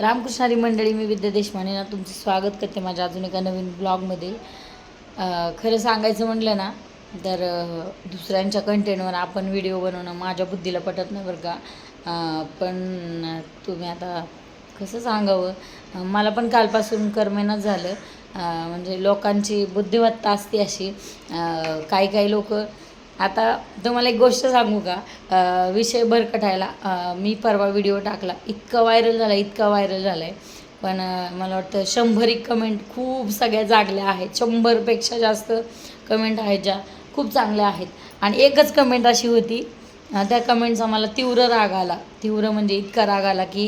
रामकृष्णारी मंडळी मी विद्या देशमाने ना तुमचं स्वागत करते माझ्या अजून एका नवीन ब्लॉगमध्ये. खरं सांगायचं म्हटलं ना तर दुसऱ्यांच्या कंटेंटवर आपण व्हिडिओ बनवणं माझ्या बुद्धीला पटत नाही बरं का. पण तुम्ही आता कसं सांगावं? मला पण कालपासून करमेनच झालं. म्हणजे लोकांची बुद्धिमत्ता असते अशी. काही काही लोक आता तुम्हाला एक गोष्ट सांगू का? विषय भरकटायला. मी परवा व्हिडिओ टाकला. इतका व्हायरल झाला इतका व्हायरल झाला आहे पण मला वाटतं शंभर एक कमेंट खूप सगळ्या जागल्या आहेत. शंभरपेक्षा जास्त कमेंट आहेत ज्या. खूप चांगल्या आहेत. आणि एकच कमेंट अशी होती त्या कमेंटचा मला तीव्र राग आला. तीव्र म्हणजे इतका राग आला की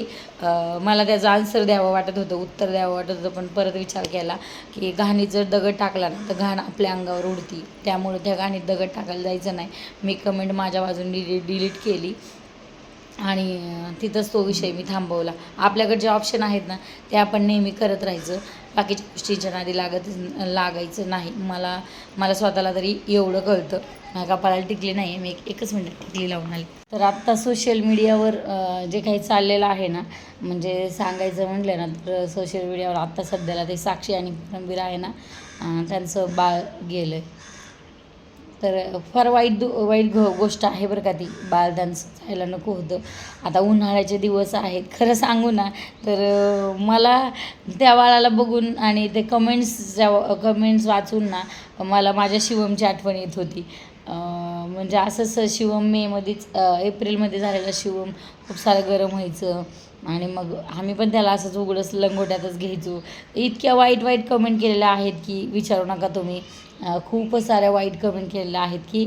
मला त्याचा आन्सर द्यावं वाटत होतं उत्तर द्यावं वाटत होतं पण परत विचार केला की घाणीत जर दगड टाकला ना तर घाण आपल्या अंगावर उडती. त्यामुळे त्या घाणीत दगड टाकायला जायचं नाही. मी कमेंट माझ्या बाजूने डिलीट केली. आणि तिथंच तो विषय मी थांबवला. आपल्याकडे जे ऑप्शन आहेत ना ते आपण नेहमी करत राहायचं. बाकीच्या गोष्टीच्या नादी लागत लागायचं नाही. मला मला स्वतःला तरी एवढं कळतं. कपाळाला टिकली नाही. मी एक एकच मिनिट टिकली लावून आली. तर आत्ता सोशल मीडियावर जे काही चाललेलं आहे ना म्हणजे सांगायचं म्हटलं ना तर सोशल मीडियावर आत्ता सध्याला ते साक्षी आणि परमबीर आहे ना त्यांचं बाळ गेलं आहे तर फार वाईट दु वाईट गो गोष्ट आहे बरं का ती. बालदांचं जायला नको होतं. आता उन्हाळ्याचे दिवस आहेत. खरं सांगू ना तर मला त्या बाळाला बघून आणि ते कमेंट्स कमेंट्स वाचून ना मला माझ्या शिवमची आठवण येत होती. म्हणजे असंच शिवम मेमध्येच एप्रिलमध्ये झालेला शिवम खूप सारं गरम व्हायचं. आणि मग आम्ही पण त्याला असंच उघडंच लंगोट्यातच घ्यायचो. इतक्या वाईट वाईट कमेंट केलेल्या आहेत की विचारू नका तुम्ही. खूपच साऱ्या वाईट कमेंट केलेल्या आहेत की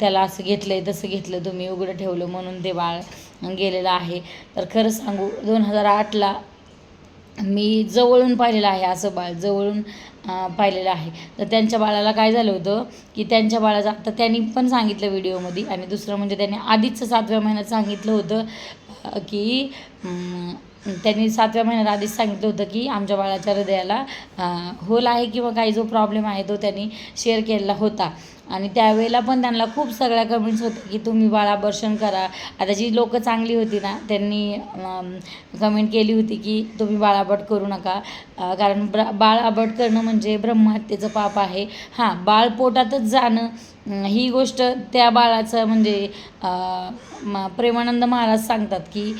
त्याला असं घेतलं आहे तसं घेतलं तुम्ही उघडं ठेवलं म्हणून ते बाळ गेलेलं आहे. तर खरं सांगू दोन हजार आठला मी जवळून पाहिलेलं आहे असं बाळ जवळून पाहिलेलं आहे. तर त्यांच्या बाळाला काय झालं होतं की त्यांच्या बाळाचा आता त्यांनी पण सांगितलं व्हिडिओमध्ये आणि दुसरं म्हणजे त्यांनी आधीच सातव्या महिन्यात सांगितलं होतं की त्यांनी सातव्या महिन्यात आधीच सांगितलं होतं की आमच्या बाळाच्या हृदयाला होल आहे किंवा काही जो प्रॉब्लेम आहे तो त्यांनी शेअर केलेला होता. आणि त्यावेळेला पण त्यांना खूप सगळ्या कमेंट्स होत्या की तुम्ही बाळाबर्षण करा. आता जी लोकं चांगली होती ना त्यांनी कमेंट केली होती की तुम्ही बाळाबट करू नका. कारण ब्र बाळाबट करणं म्हणजे ब्रह्महत्येचं पाप आहे. हां बाळ पोटातच जाणं ही गोष्ट त्या बाळाचं म्हणजे म- प्रेमानंद महाराज सांगतात की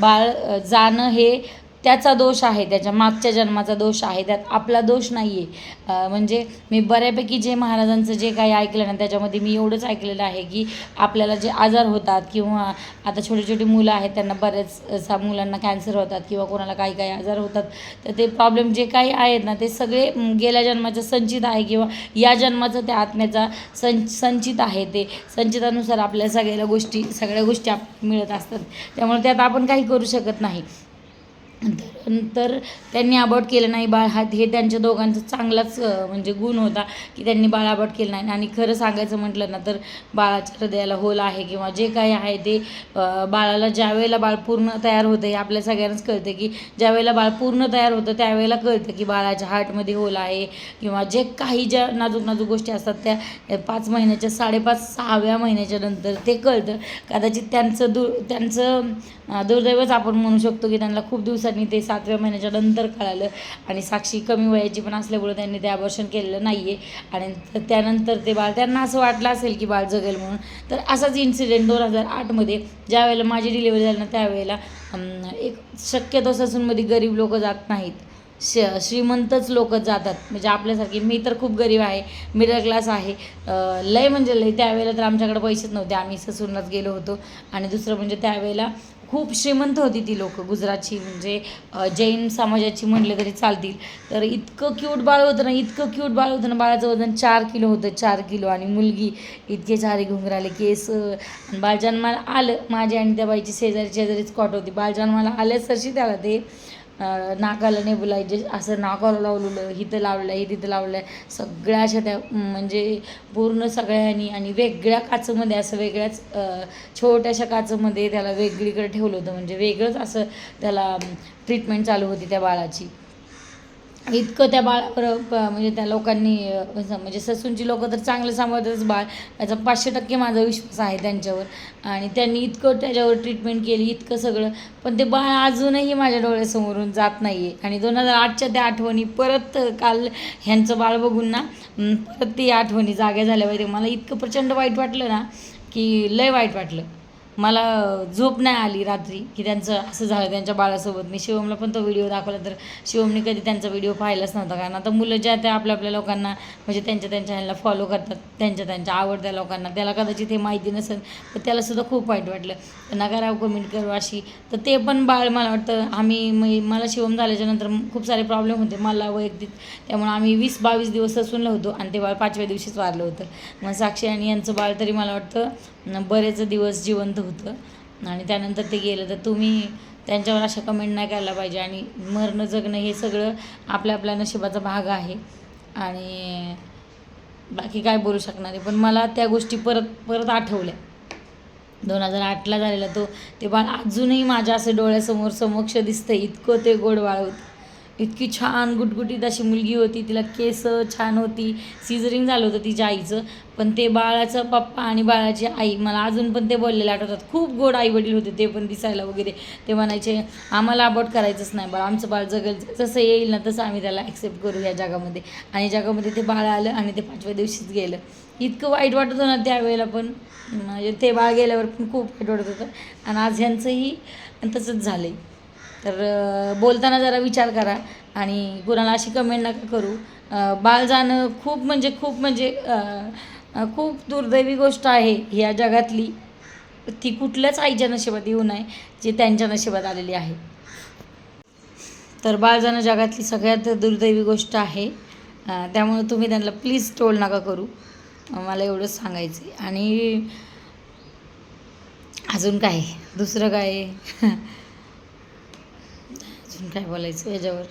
बाळ जाणं हे त्याचा दोष आहे त्याच्या मागच्या जन्माचा दोष आहे त्यात आपला दोष नाही आहे म्हणजे मी बऱ्यापैकी जे महाराजांचं जे काही ऐकलं ना त्याच्यामध्ये मी एवढंच ऐकलेलं आहे की आपल्याला जे आजार होतात किंवा आता छोटी छोटी मुलं आहेत त्यांना बऱ्याचसा मुलांना कॅन्सर होतात किंवा कोणाला काही काही आजार होतात तर ते प्रॉब्लेम जे काही आहेत ना ते सगळे गेल्या जन्माचं संचित आहे किंवा या जन्माचं त्या आत्म्याचा सं संचित आहे ते. संचितानुसार आपल्या सगळ्या गोष्टी सगळ्या गोष्टी आप मिळत असतात. त्यामुळे त्यात आपण काही करू शकत नाही. तर त्यांनी अबॉट केलं नाही. बाळ हा हे त्यांच्या दोघांचा चांगलाच म्हणजे गुण होता की त्यांनी बाळ अबॉट केलं नाही. आणि खरं सांगायचं म्हटलं ना तर बाळाच्या हृदयाला होल आहे किंवा जे काही आहे ते बाळाला ज्या वेळेला बाळ पूर्ण तयार होतं हे आपल्या सगळ्यांनाच कळतं की ज्या वेळेला बाळ पूर्ण तयार होतं त्यावेळेला कळतं की बाळाच्या हार्टमध्ये होल आहे. किंवा जे काही ज्या नाजूक नाजूक गोष्टी असतात त्या पाच महिन्याच्या साडेपाच सहाव्या महिन्याच्या नंतर ते कळतं. कदाचित त्यांचं दु त्यांचं दुर्दैवच आपण म्हणू शकतो की त्यांना खूप दिवसात त्यांनी ते सातव्या महिन्याच्या नंतर कळालं. आणि साक्षी कमी वयाची पण असल्यामुळे त्यांनी ते अबॉर्शन केलेलं नाही आहे आणि त्यानंतर ते बाळ त्यांना असं वाटलं असेल की बाळ जगेल म्हणून. तर असाच इन्सिडेंट दोन हजार आठमध्ये ज्या वेळेला माझी डिलिव्हरी झाली ना त्यावेळेला एक शक्यतो ससूनमध्ये गरीब लोक जात नाहीत. श श्रीमंतच लोक जातात. म्हणजे आपल्यासारखी मी तर खूप गरीब आहे मिडल क्लास आहे. लय म्हणजे लय त्यावेळेला तर आमच्याकडे पैसेच नव्हते. आम्ही ससूनलाच गेलो होतो. आणि दुसरं म्हणजे त्यावेळेला खूप श्रीमंत होती ती लोक गुजरातची म्हणजे जैन समाजाची म्हणले तरी चालतील. तर इतकं क्यूट बाळ होतं ना इतकं क्यूट बाळ होतं ना बाळाचं वजन चार किलो होतं चार किलो. आणि मुलगी इतके सारे घुंगराले केस. आणि बाळ आलं. माझी आणि त्या बाईची शेजारी शेजारीच कॉट होती. बाळ जन्माला आल्यासरशी त्याला ते. नाकाला नेबुलायजे असं नाकाला लावलेलं हिथं लावलं आहे तिथं लावलं आहे सगळ्या अशा त्या म्हणजे पूर्ण सगळ्यांनी आणि वेगळ्या काचेमध्ये असं वेगळ्याच छोट्याशा काचेमध्ये त्याला वेगळीकडे ठेवलं होतं. म्हणजे वेगळंच असं त्याला ट्रीटमेंट चालू होती त्या बाळाची. इतकं त्या बाळावर म्हणजे त्या लोकांनी असं म्हणजे ससूनची लोक तर चांगलं सांभाळतातच बाळ. याचा पाचशे टक्के माझा विश्वास आहे त्यांच्यावर. आणि त्यांनी इतकं त्याच्यावर ट्रीटमेंट केली इतकं सगळं. पण ते बाळ अजूनही माझ्या डोळ्यासमोरून जात नाही आहे आणि दोन हजार आठच्या त्या आठवणी परत काल ह्यांचं बाळ बघून ना परत ती आठवणी जाग्या झाल्या पाहिजे मला इतकं प्रचंड वाईट वाटलं ना की लय वाईट वाटलं. मला झोप नाही आली रात्री की त्यांचं असं झालं त्यांच्या बाळासोबत. मी शिवमला पण तो व्हिडिओ दाखवला तर शिवमने कधी त्यांचा व्हिडिओ पाहिलाच नव्हता. कारण आता मुलं ज्या त्या आपल्या आपल्या लोकांना म्हणजे त्यांच्या त्यांच्या ह्यांना फॉलो करतात त्यांच्या त्यांच्या आवडत्या लोकांना. त्याला कदाचित हे माहिती नसेल तर त्यालासुद्धा खूप वाईट वाटलं. त्यांना करावं कमेंट करू अशी. तर ते पण बाळ मला वाटतं आम्ही म- मला शिवम झाल्याच्यानंतर खूप सारे प्रॉब्लेम होते. मला वैयक्तिक त्यामुळे आम्ही वीस बावीस दिवस असून होतो आणि ते बाळ पाचव्या दिवशीच वारलं होतं. मग साक्षी आणि यांचं बाळ तरी मला वाटतं बरेच दिवस जिवंत होतं. आणि त्यानंतर ते गेलं तर तुम्ही त्यांच्यावर अशा कमेंट नाही करायला पाहिजे. आणि मरणं जगणं हे सगळं आपल्या आपल्या नशिबाचा भाग आहे. आणि बाकी काय बोलू शकणार आहे. पण मला त्या गोष्टी परत परत आठवल्या. दोन हजार आठला झालेला तो ते बाळ अजूनही माझ्या असं डोळ्यासमोर समक्ष दिसतं इतकं ते गोड बाळ होतं इतकी छान गुटगुटीत अशी मुलगी होती तिला केस छान होती सिझरिंग झालं होतं तिच्या आईचं. पण ते बाळाचं पप्पा आणि बाळाची आई मला अजून पण ते बोललेले आठवतात. खूप गोड आई वडील होते ते पण दिसायला वगैरे. ते म्हणायचे आम्हाला अबॉट करायचंच नाही बाळ आमचं बाळ जगल जसं येईल ना तसं आम्ही त्याला ॲक्सेप्ट करू या जगामध्ये. आणि जगामध्ये ते बाळ आलं आणि ते पाचव्या दिवशीच गेलं. इतकं वाईट वाटत होतं ना त्यावेळेला पण. म्हणजे ते बाळ गेल्यावर पण खूप वाईट वाटत होतं. आणि आज ह्यांचंही तसंच झालं आहे तर बोलताना जरा विचार करा आणि कुणाला अशी कमेंट नका करू. बाळ जाणं खूप म्हणजे खूप म्हणजे खूप दुर्दैवी गोष्ट आहे ह्या जगातली. ती कुठल्याच आईच्या नशिबात येऊ नये जी त्यांच्या नशिबात आलेली आहे. तर बाळ जाणं जगातली सगळ्यात दुर्दैवी गोष्ट आहे. त्यामुळे तुम्ही त्यांना प्लीज टोल नका करू. मला एवढंच सांगायचं आहे आणि अजून काय? दुसरं काय? अजून काय बोलायचं याच्यावर?